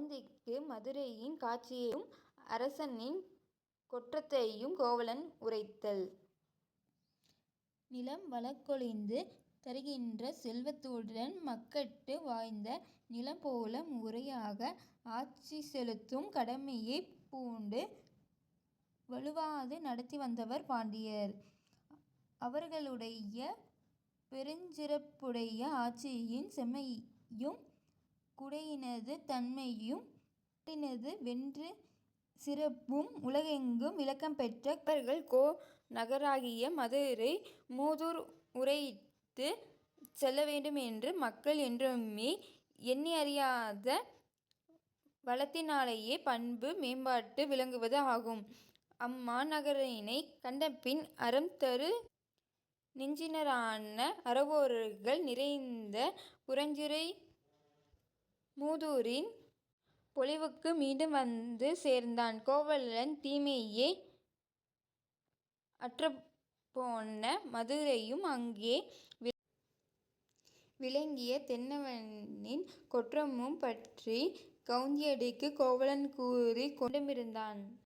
கவுந்திக்கு மதுரையின் காட்சியையும் அரசனின் கொற்றத்தையும் கோவலன் உரைத்தல். நிலம் வளக்கொழிந்து தருகின்ற செல்வத்துடன் மக்கட்டு வாய்ந்த நிலம் போல முறையாக ஆட்சி செலுத்தும் கடமையை பூண்டு வலுவாது நடத்தி வந்தவர் பாண்டியர். அவர்களுடைய பெருஞ்சிறப்புடைய ஆட்சியின் செம்மையும் குடையினது தன்மையும் நாட்டினது வென்று சிறப்பும் உலகெங்கும் விளக்கம் பெற்ற கவர்கள் கோ நகராகிய மதுரை மூதூர் உரைத்துச் செல்ல வேண்டும் என்று மக்கள் என்றுமே எண்ணியறியாத வளத்தினாலேயே பண்பு மேம்பாட்டு விளங்குவது ஆகும். அம்மாநகரினை கண்டபின் அறம் தரு நெஞ்சினரான அறவோர்கள் நிறைந்த புரஞ்சுரை மூதூரின் பொலிவுக்கு மீண்டும் வந்து சேர்ந்தான் கோவலன் தீமையே அற்றுப்போன மதுரையும் அங்கே விளங்கிய தென்னவனின் கொற்றமும் பற்றிக் கவுந்தியடிக்குக் கோவலன் கூறிக் கொண்டுமிருந்தான்.